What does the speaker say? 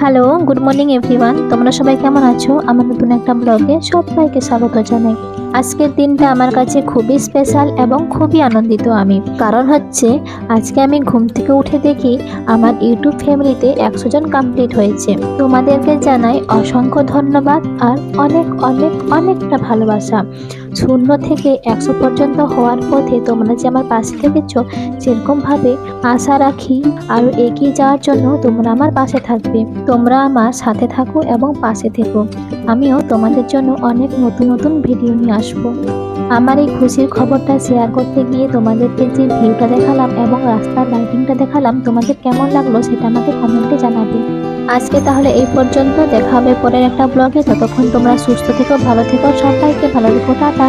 Hello good morning everyone তোমরা সবাই কেমন আছো? আমার নতুন একটা ব্লগে সবাইকে স্বাগত জানাই। আজকের দিনটা আমার কাছে খুবই স্পেশাল এবং খুবই আনন্দিত আমি। কারণ হচ্ছে, আজকে আমি ঘুম থেকে উঠে দেখি আমার ইউটিউব ফ্যামিলিতে একশো জন কমপ্লিট হয়েছে। তোমাদেরকে জানাই অসংখ্য ধন্যবাদ আর অনেক অনেক, অনেকটা ভালোবাসা। শূন্য থেকে একশো পর্যন্ত হওয়ার পথে তোমরা যে আমার পাশে থেকেছ, সেরকমভাবে আশা রাখি আরও এগিয়ে যাওয়ার জন্য তোমরা আমার পাশে থাকবে। তোমরা আমার সাথে থাকো এবং পাশে থেকো। আমিও তোমাদের জন্য অনেক নতুন নতুন ভিডিও নিয়ে আসব। আমার এই খুশির খবরটা শেয়ার করতে গিয়ে তোমাদেরকে যে ভিউটা দেখালাম এবং রাস্তার লাইটিংটা দেখালাম, তোমাদের কেমন লাগল সেটা আমাকে কমেন্টে জানাবে। আজকে তাহলে এই পর্যন্ত। দেখা হবে পরের একটা ব্লগে ততক্ষণ তোমরা সুস্থ থেকো, ভালো থেকো। সবাইকে ভালো থেকো। টাটা।